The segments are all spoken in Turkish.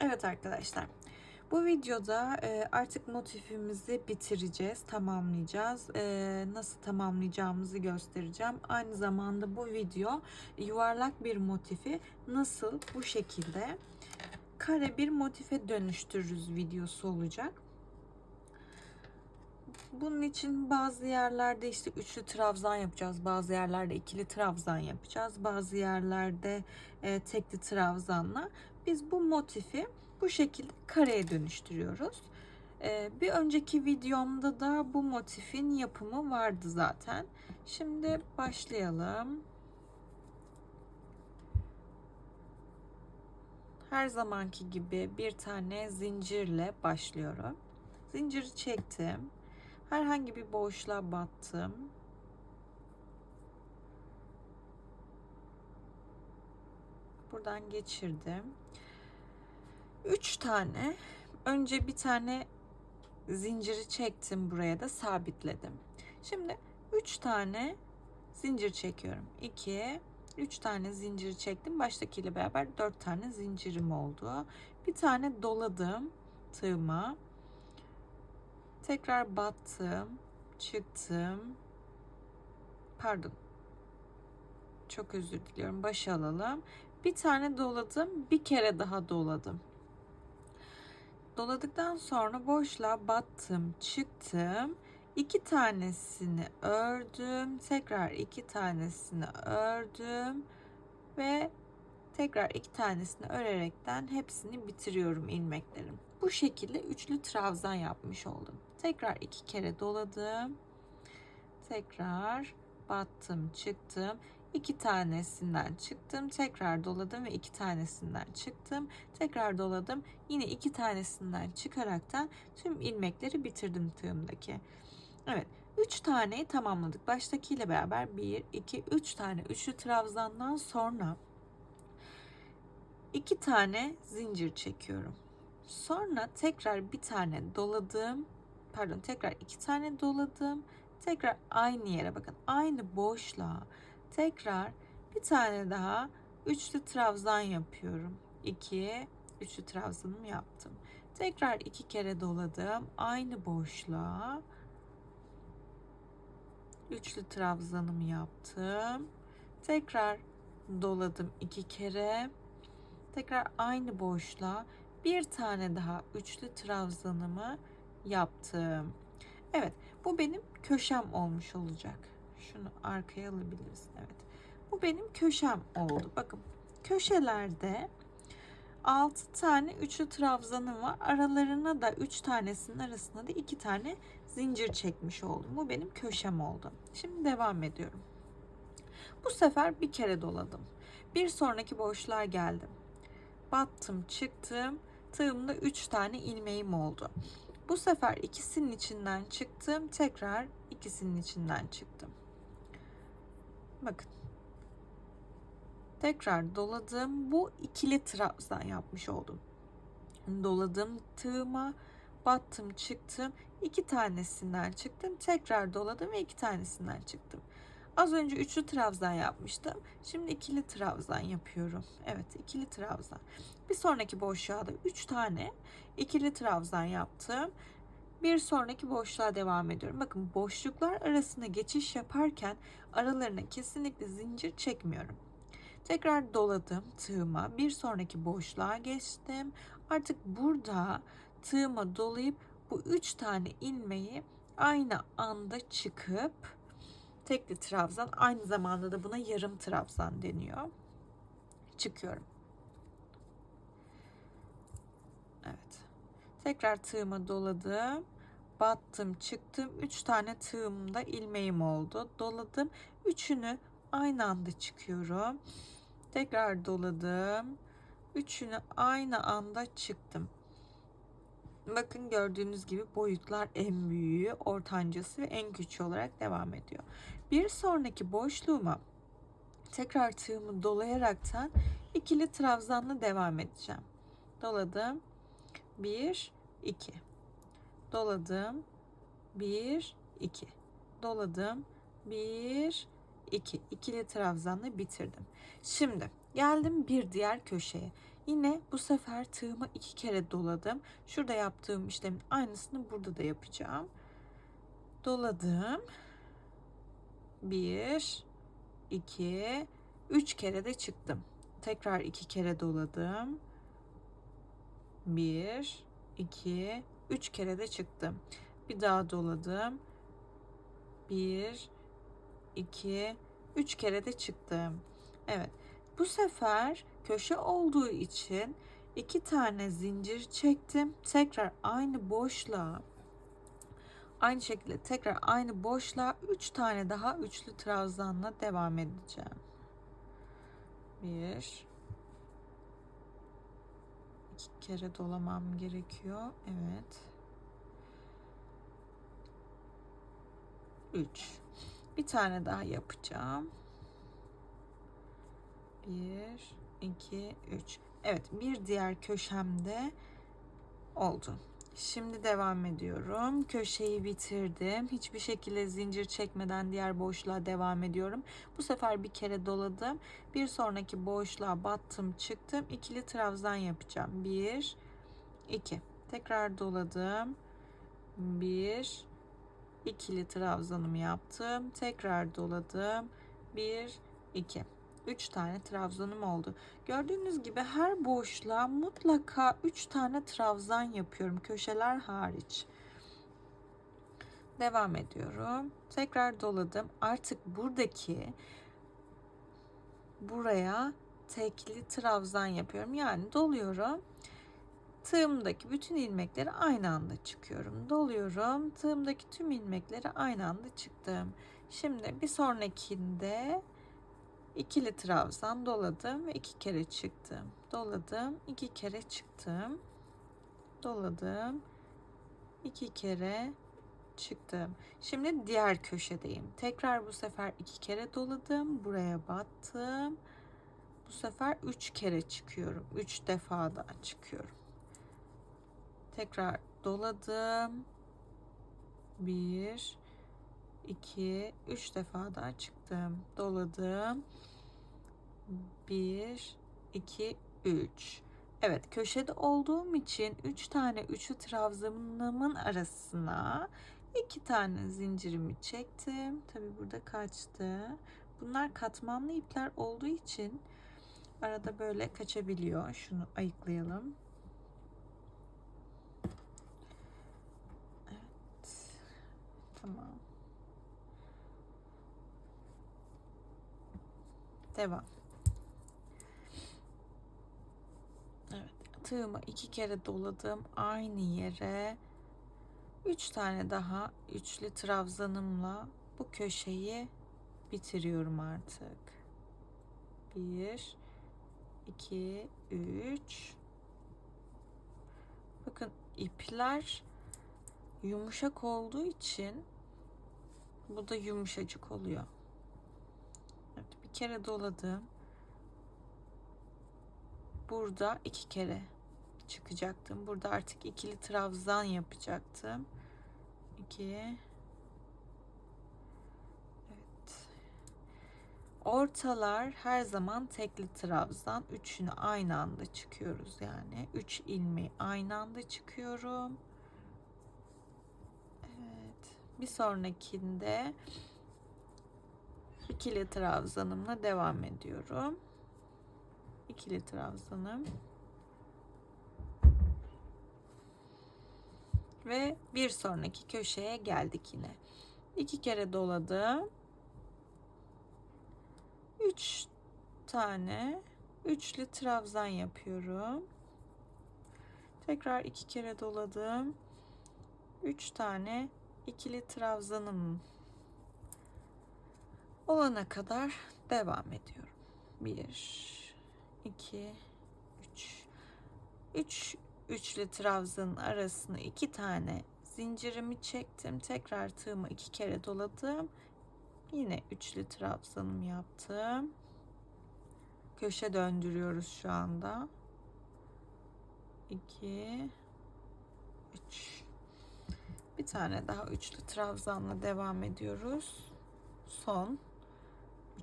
Evet arkadaşlar. Bu videoda e, artık motifimizi bitireceğiz, tamamlayacağız. E, nasıl tamamlayacağımızı göstereceğim. Aynı zamanda bu video yuvarlak bir motifi nasıl bu şekilde kare bir motife dönüştürürüz videosu olacak. Bunun için bazı yerlerde işte üçlü trabzan yapacağız. Bazı yerlerde ikili trabzan yapacağız. Bazı yerlerde e, tekli trabzanla. Biz bu motifi bu şekilde kareye dönüştürüyoruz. E, bir önceki videomda da bu motifin yapımı vardı zaten. Şimdi başlayalım. Her zamanki gibi bir tane zincirle başlıyorum. Zinciri çektim. Herhangi bir boşluğa battım. Buradan geçirdim. 3 tane önce bir tane zinciri çektim buraya da sabitledim. Şimdi 3 tane zincir çekiyorum. 2 3 tane zincir çektim. Baştakiyle beraber 4 tane zincirim oldu. Bir tane doladım tığıma. Tekrar battım, çıktım. Pardon. Çok özür diliyorum. Baş alalım. Bir tane doladım, bir kere daha doladım. Doladıktan sonra boşluğa battım, çıktım. İki tanesini ördüm. Tekrar iki tanesini ördüm. Ve tekrar iki tanesini örerekten hepsini bitiriyorum ilmeklerim. Bu şekilde üçlü trabzan yapmış oldum. Tekrar iki kere doladım. Tekrar battım, çıktım. İki tanesinden çıktım. Tekrar doladım ve iki tanesinden çıktım. Tekrar doladım. Yine iki tanesinden çıkaraktan tüm ilmekleri bitirdim tığımdaki. Evet. 3 taneyi tamamladık. Baştakiyle beraber 1, 2, 3 tane üçlü trabzandan sonra 2 tane zincir çekiyorum. Sonra tekrar bir tane doladım. Pardon tekrar iki tane doladım. Tekrar aynı yere bakın. Aynı boşluğa tekrar bir tane daha üçlü trabzan yapıyorum. 2 üçlü trabzanımı yaptım. Tekrar iki kere doladım. Aynı boşluğa üçlü trabzanımı yaptım. Tekrar doladım iki kere. Tekrar aynı boşluğa bir tane daha üçlü trabzanımı yaptım. Evet bu benim köşem olmuş olacak. Şunu arkaya alabiliriz. Evet. Bu benim köşem oldu. Bakın köşelerde 6 tane üçlü trabzanım var. Aralarına da 3 tanesinin arasına da 2 tane zincir çekmiş oldum. Bu benim köşem oldu. Şimdi devam ediyorum. Bu sefer bir kere doladım. Bir sonraki boşluğa geldim. Battım, çıktım. Tığımda 3 tane ilmeğim oldu. Bu sefer ikisinin içinden çıktım. Tekrar ikisinin içinden çıktım. Bakın. Tekrar doladım. Bu ikili trabzan yapmış oldum. Doladım tığıma. Battım çıktım. iki tanesinden çıktım. Tekrar doladım ve iki tanesinden çıktım. Az önce üçlü trabzan yapmıştım. Şimdi ikili trabzan yapıyorum. Evet ikili trabzan. Bir sonraki boşluğa da 3 tane ikili trabzan yaptım. Bir sonraki boşluğa devam ediyorum. Bakın boşluklar arasında geçiş yaparken aralarına kesinlikle zincir çekmiyorum. Tekrar doladım tığıma. Bir sonraki boşluğa geçtim. Artık burada tığıma dolayıp bu 3 tane ilmeği aynı anda çıkıp tekli trabzan aynı zamanda da buna yarım trabzan deniyor. Çıkıyorum. Evet. Tekrar tığıma doladım. Battım, çıktım. 3 tane tığımda ilmeğim oldu. Doladım. Üçünü aynı anda çıkıyorum. Tekrar doladım. Üçünü aynı anda çıktım. Bakın gördüğünüz gibi boyutlar en büyüğü, ortancası ve en küçüğü olarak devam ediyor. Bir sonraki boşluğuma tekrar tığımı dolayaraktan ikili trabzanla devam edeceğim. Doladım. 1 2 Doladım. 1 2 Doladım. 1 2 ikili trabzanla bitirdim. Şimdi geldim bir diğer köşeye. Yine bu sefer tığımı iki kere doladım. Şurada yaptığım işlemin aynısını burada da yapacağım. Doladım. Bir, iki, üç kere de çıktım. Tekrar iki kere doladım. Bir, iki, üç kere de çıktım. Bir daha doladım. Bir, iki, üç kere de çıktım. Evet. Bu sefer köşe olduğu için iki tane zincir çektim. Tekrar aynı boşluğa aynı şekilde tekrar aynı boşluğa üç tane daha üçlü trabzanla devam edeceğim. Bir iki kere dolamam gerekiyor. Evet. Üç. Bir tane daha yapacağım. 1, 2, 3. Evet bir diğer köşemde oldu. Şimdi devam ediyorum. Köşeyi bitirdim. Hiçbir şekilde zincir çekmeden diğer boşluğa devam ediyorum. Bu sefer bir kere doladım. Bir sonraki boşluğa battım çıktım. İkili trabzan yapacağım. 1, 2. Tekrar doladım. 1, ikili trabzanımı yaptım. Tekrar doladım. 1, 2. 3 tane trabzanım oldu. Gördüğünüz gibi her boşluğa mutlaka 3 tane trabzan yapıyorum. Köşeler hariç. Devam ediyorum. Tekrar doladım. Artık buradaki buraya tekli trabzan yapıyorum. Yani doluyorum. Tığımdaki bütün ilmekleri aynı anda çıkıyorum. Doluyorum. Tığımdaki tüm ilmekleri aynı anda çıktım. Şimdi bir sonrakinde ikili trabzan doladım ve iki kere çıktım. Doladım, iki kere çıktım. Doladım, iki kere çıktım. Şimdi diğer köşedeyim. Tekrar bu sefer iki kere doladım. Buraya battım. Bu sefer üç kere çıkıyorum. Üç defa daha çıkıyorum. Tekrar doladım. Bir, 2, 3 defa daha çıktım. Doladım. 1, 2, 3. Evet köşede olduğum için 3 tane üçlü trabzanımın arasına 2 tane zincirimi çektim. Tabi burada kaçtı. Bunlar katmanlı ipler olduğu için arada böyle kaçabiliyor. Şunu ayıklayalım. Evet. Tamam. Devam. Evet, tığımı iki kere doladım aynı yere. Üç tane daha üçlü trabzanımla bu köşeyi bitiriyorum artık. Bir, iki, üç. Bakın ipler yumuşak olduğu için bu da yumuşacık oluyor kere doladım. Burada iki kere çıkacaktım. Burada artık ikili trabzan yapacaktım. İki. Evet. Ortalar her zaman tekli trabzan. Üçünü aynı anda çıkıyoruz yani. Üç ilmeği aynı anda çıkıyorum. Evet. Bir sonrakinde ikili trabzanımla devam ediyorum. İkili trabzanım. Ve bir sonraki köşeye geldik yine. İki kere doladım. Üç tane üçlü trabzan yapıyorum. Tekrar iki kere doladım. Üç tane ikili trabzanım olana kadar devam ediyorum. 1 2 3 3 üçlü trabzanın arasına iki tane zincirimi çektim. Tekrar tığımı iki kere doladım. Yine üçlü trabzanım yaptım. Köşe döndürüyoruz şu anda. 2 3 Bir tane daha üçlü trabzanla devam ediyoruz. Son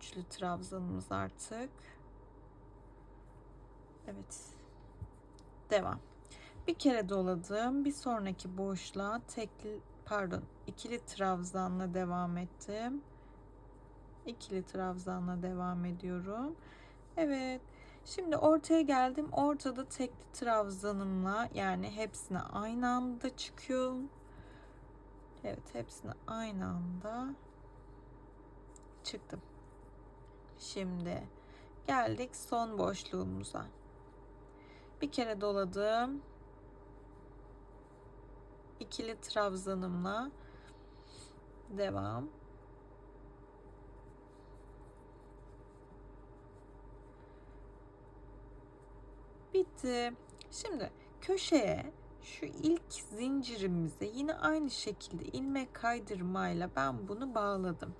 üçlü trabzanımız artık. Evet. devam. Bir kere doladım. Bir sonraki boşluğa tekli pardon ikili trabzanla devam ettim. İkili trabzanla devam ediyorum. Evet. Şimdi ortaya geldim. Ortada tekli trabzanımla yani hepsine aynı anda çıkıyorum. Evet, hepsine aynı anda çıktım. Şimdi geldik son boşluğumuza. Bir kere doladım. İkili trabzanımla devam. Bitti. Şimdi köşeye şu ilk zincirimize yine aynı şekilde ilmek kaydırmayla ben bunu bağladım.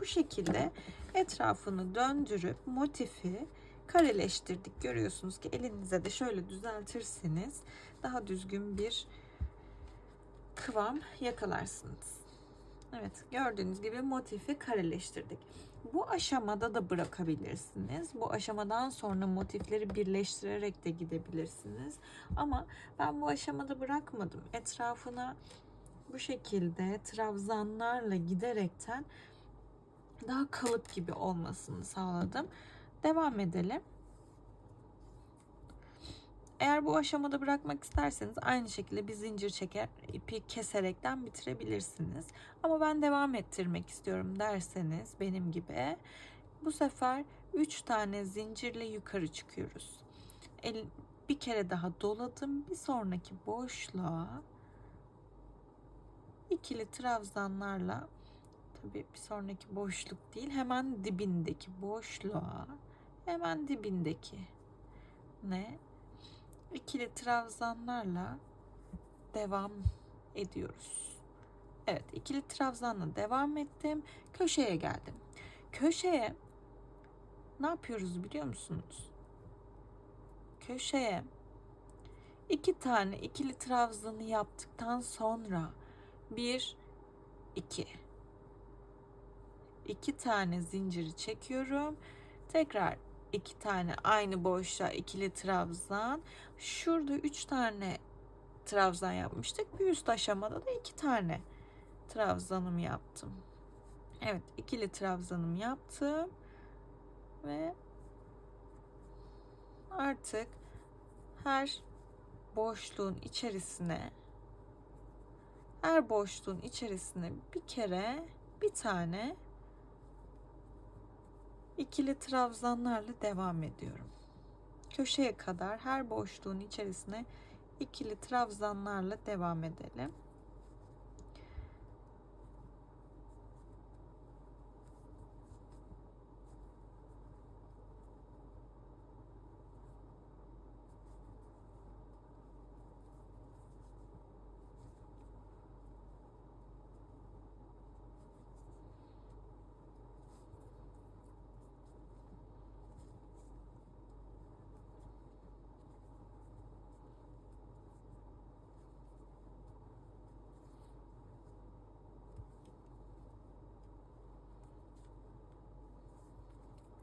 Bu şekilde etrafını döndürüp motifi kareleştirdik. Görüyorsunuz ki elinize de şöyle düzeltirseniz daha düzgün bir kıvam yakalarsınız. Evet gördüğünüz gibi motifi kareleştirdik. Bu aşamada da bırakabilirsiniz. Bu aşamadan sonra motifleri birleştirerek de gidebilirsiniz. Ama ben bu aşamada bırakmadım. Etrafına bu şekilde trabzanlarla giderekten daha kalıp gibi olmasını sağladım. Devam edelim. Eğer bu aşamada bırakmak isterseniz aynı şekilde bir zincir çeker ipi keserekten bitirebilirsiniz. Ama ben devam ettirmek istiyorum derseniz benim gibi bu sefer 3 tane zincirle yukarı çıkıyoruz. El, bir kere daha doladım. Bir sonraki boşluğa ikili trabzanlarla tabii bir sonraki boşluk değil hemen dibindeki boşluğa hemen dibindeki ne ikili trabzanlarla devam ediyoruz. Evet ikili trabzanla devam ettim. Köşeye geldim. Köşeye ne yapıyoruz biliyor musunuz? Köşeye iki tane ikili trabzanı yaptıktan sonra bir iki iki tane zinciri çekiyorum. Tekrar iki tane aynı boşluğa ikili trabzan. Şurada üç tane trabzan yapmıştık. Bir üst aşamada da iki tane trabzanım yaptım. Evet ikili trabzanım yaptım. Ve artık her boşluğun içerisine her boşluğun içerisine bir kere bir tane ikili trabzanlarla devam ediyorum. Köşeye kadar her boşluğun içerisine ikili trabzanlarla devam edelim.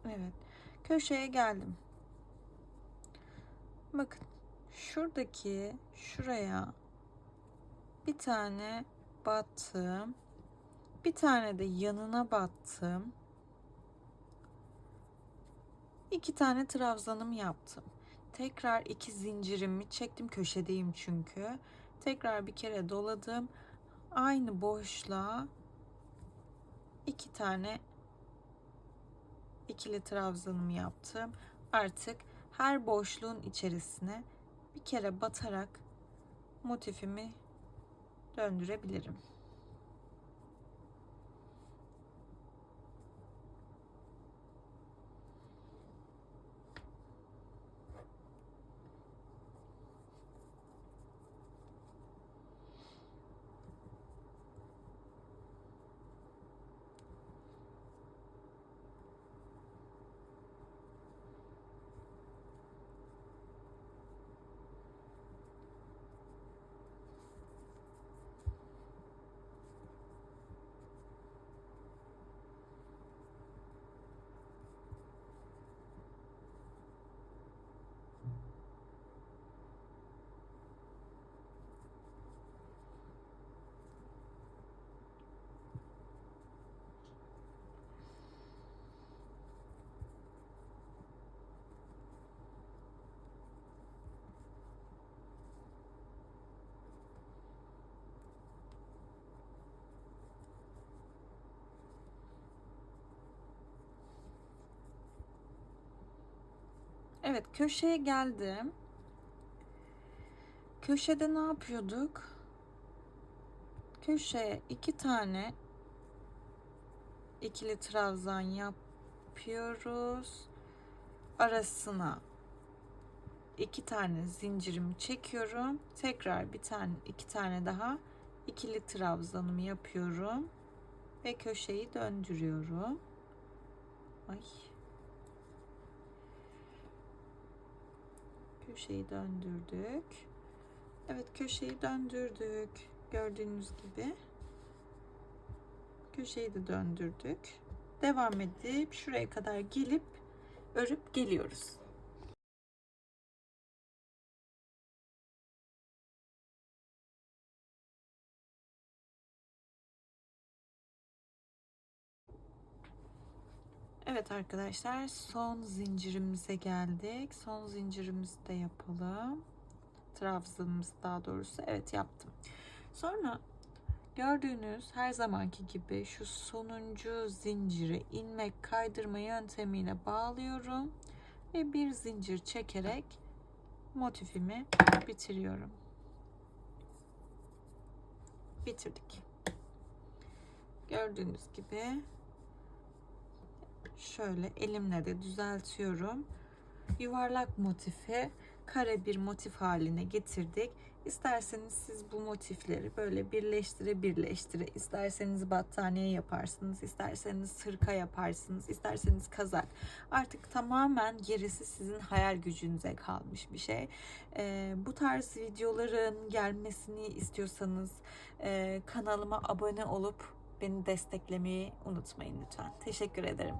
Evet. Köşeye geldim. Bakın şuradaki şuraya bir tane battım. Bir tane de yanına battım. İki tane trabzanım yaptım. Tekrar iki zincirimi çektim. Köşedeyim çünkü. Tekrar bir kere doladım. Aynı boşluğa iki tane ikili trabzanımı yaptım. Artık her boşluğun içerisine bir kere batarak motifimi döndürebilirim. Evet köşeye geldim. Köşede ne yapıyorduk? Köşeye iki tane ikili trabzan yapıyoruz. Arasına iki tane zincirimi çekiyorum. Tekrar bir tane iki tane daha ikili trabzanımı yapıyorum ve köşeyi döndürüyorum. Ay. Köşeyi döndürdük. Evet köşeyi döndürdük. Gördüğünüz gibi. Köşeyi de döndürdük. Devam edip şuraya kadar gelip örüp geliyoruz. Evet arkadaşlar son zincirimize geldik. Son zincirimizi de yapalım. Trabzanımız daha doğrusu. Evet yaptım. Sonra gördüğünüz her zamanki gibi şu sonuncu zinciri ilmek kaydırma yöntemiyle bağlıyorum. Ve bir zincir çekerek motifimi bitiriyorum. Bitirdik. Gördüğünüz gibi şöyle elimle de düzeltiyorum. Yuvarlak motifi kare bir motif haline getirdik. İsterseniz siz bu motifleri böyle birleştire birleştire isterseniz battaniye yaparsınız, isterseniz sırka yaparsınız, isterseniz kazak. Artık tamamen gerisi sizin hayal gücünüze kalmış bir şey. Ee, bu tarz videoların gelmesini istiyorsanız e, kanalıma abone olup beni desteklemeyi unutmayın lütfen. Teşekkür ederim.